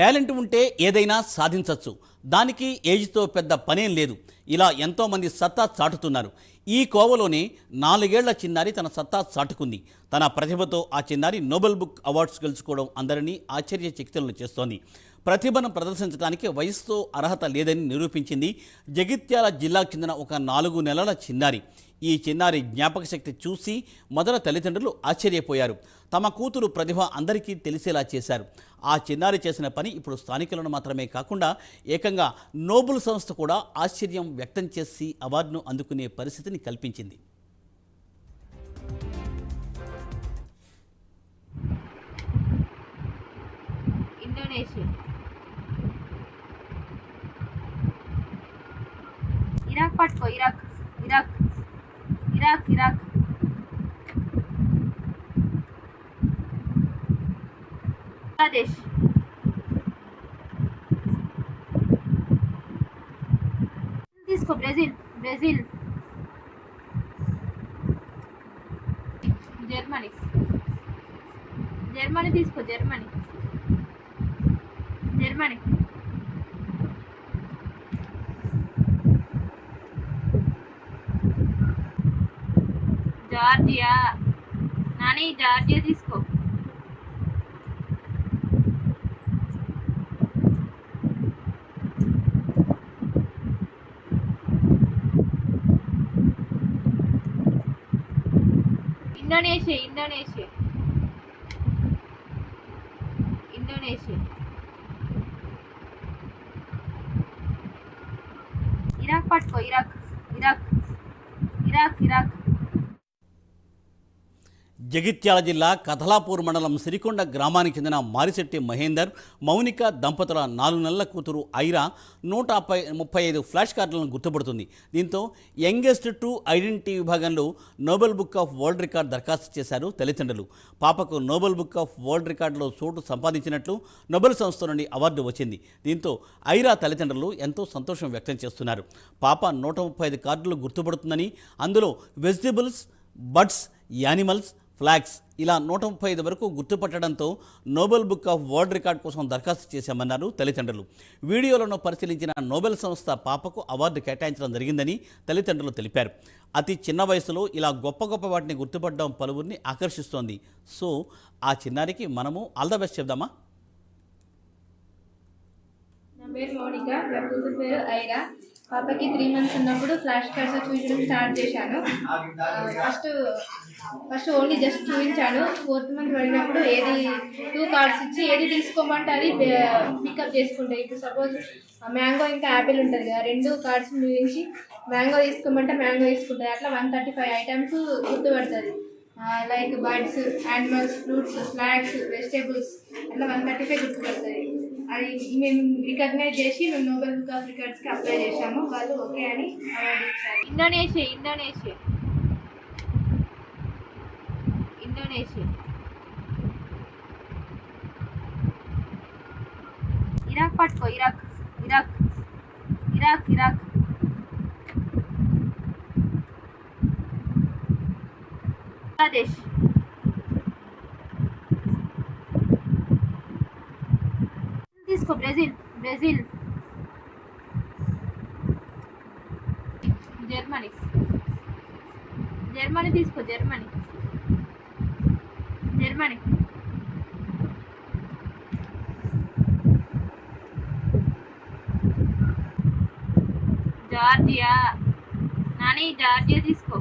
Talent ఉంటే ఏదైనా సాధించవచ్చు దానికి ఏజ్తో పెద్ద పనేం లేదు. ఇలా ఎంతోమంది సత్తా చాటుతున్నారు. ఈ కోవలోనే నాలుగేళ్ళ చిన్నారి తన సత్తా చాటుకుంది. తన ప్రతిభతో ఆ చిన్నారి నోబెల్ బుక్ అవార్డ్స్ గెలుచుకోవడం అందరినీ ఆశ్చర్యచకితులను చేస్తోంది. ప్రతిభను ప్రదర్శించడానికి వయసుతో అర్హత లేదని నిరూపించింది జగిత్యాల జిల్లాకు చెందిన ఒక నాలుగు నెలల చిన్నారి. ఈ చిన్నారి జ్ఞాపక శక్తి చూసి మొదట తల్లిదండ్రులు ఆశ్చర్యపోయారు. తమ కూతురు ప్రతిభ అందరికీ తెలిసేలా చేశారు. ఆ చిన్నారి చేసిన పని ఇప్పుడు స్థానికులను మాత్రమే కాకుండా ఏకంగా నోబుల్ సంస్థ కూడా ఆశ్చర్యం వ్యక్తం చేసి అవార్డును అందుకునే పరిస్థితిని కల్పించింది. ఇండోనేషియా. ఇరాక్ పట్టుకో Iraq Iraq. Iraq Iraq Bangladesh తీసుకో బ్రెజిల్ బ్రెజిల్ జర్మనీ జర్మనీ తీసుకో Germany Germany Georgia. Nani Georgia తీసుకో. Indonesia Indonesia. ఇండోనేషియా. ఇరాక్ పట్టుకో Iraq. Iraq. Iraq Iraq. Jagtial జిల్లా కథలాపూర్ మండలం సిరికొండ గ్రామానికి చెందిన మారిశెట్టి మహేందర్ మౌనిక దంపతుల నాలుగు నెలల కూతురు ఐరా నూట ముప్పై ఐదు ఫ్లాష్ కార్డులను గుర్తుపడుతుంది. దీంతో యంగెస్ట్ టు ఐడెంటిటీ విభాగంలో Noble Book of World Record దరఖాస్తు చేశారు తల్లిదండ్రులు. పాపకు నోబెల్ బుక్ ఆఫ్ వరల్డ్ రికార్డులో చోటు సంపాదించినట్లు నోబెల్ సంస్థ నుండి అవార్డు వచ్చింది. దీంతో ఐరా తల్లిదండ్రులు ఎంతో సంతోషం వ్యక్తం చేస్తున్నారు. పాప నూట ముప్పై ఐదు కార్డులు గుర్తుపడుతుందని అందులో వెజిటబుల్స్ బడ్స్ యానిమల్స్ ఫ్లాగ్స్ ఇలా నూట ముప్పై ఐదు వరకు గుర్తుపట్టడంతో Noble Book of World Record కోసం దరఖాస్తు చేశామన్నారు తల్లిదండ్రులు. వీడియోలను పరిశీలించిన నోబెల్ సంస్థ పాపకు అవార్డు కేటాయించడం జరిగిందని తల్లిదండ్రులు తెలిపారు. అతి చిన్న వయసులో ఇలా గొప్ప గొప్ప వాటిని గుర్తుపట్టడం పలువురిని ఆకర్షిస్తోంది. సో ఆ చిన్నారికి మనము ఆల్ ద బెస్ట్ చెప్దామా? నా పేరు మౌనిక నా కూతురు పేరు ఐరా. పాపకి త్రీ మంత్స్ ఉన్నప్పుడు ఫ్లాష్ కార్డ్స్ చూపించడం స్టార్ట్ చేశాను. ఫస్ట్ ఫస్ట్ ఓన్లీ జస్ట్ చూపించాను. ఫోర్త్ మంత్ పడినప్పుడు ఏది టూ కార్డ్స్ ఇచ్చి ఏది తీసుకోమంటే అది పికప్ చేసుకుంటాయి ఇప్పుడు సపోజ్ మ్యాంగో ఇంకా యాపిల్ ఉంటుంది కదా రెండు కార్డ్స్ చూపించి మ్యాంగో తీసుకోమంటే మ్యాంగో తీసుకుంటుంది. అట్లా one thirty five items గుర్తుపడుతుంది. Like birds animals fruits flags vegetables అట్లా వన్ థర్టీ ఫైవ్ గుర్తుపడుతుంది అది మేము రికగ్నైజ్ చేసి మేము నోబెల్ బుక్ ఆఫ్ రికార్డ్స్కి అప్లై చేశాము వాళ్ళు ఓకే అని అవార్డు ఇచ్చారు ఇండోనేషియా ఇండోనేషియా ఇండోనేషియా ఇరాక్ పట్టుకో Iraq Iraq Iraq Iraq Bangladesh తీసుకో బ్రెజిల్ బ్రెజిల్ జర్మనీ జర్మనీ తీసుకో Germany Germany Georgia Nani Georgia తీసుకో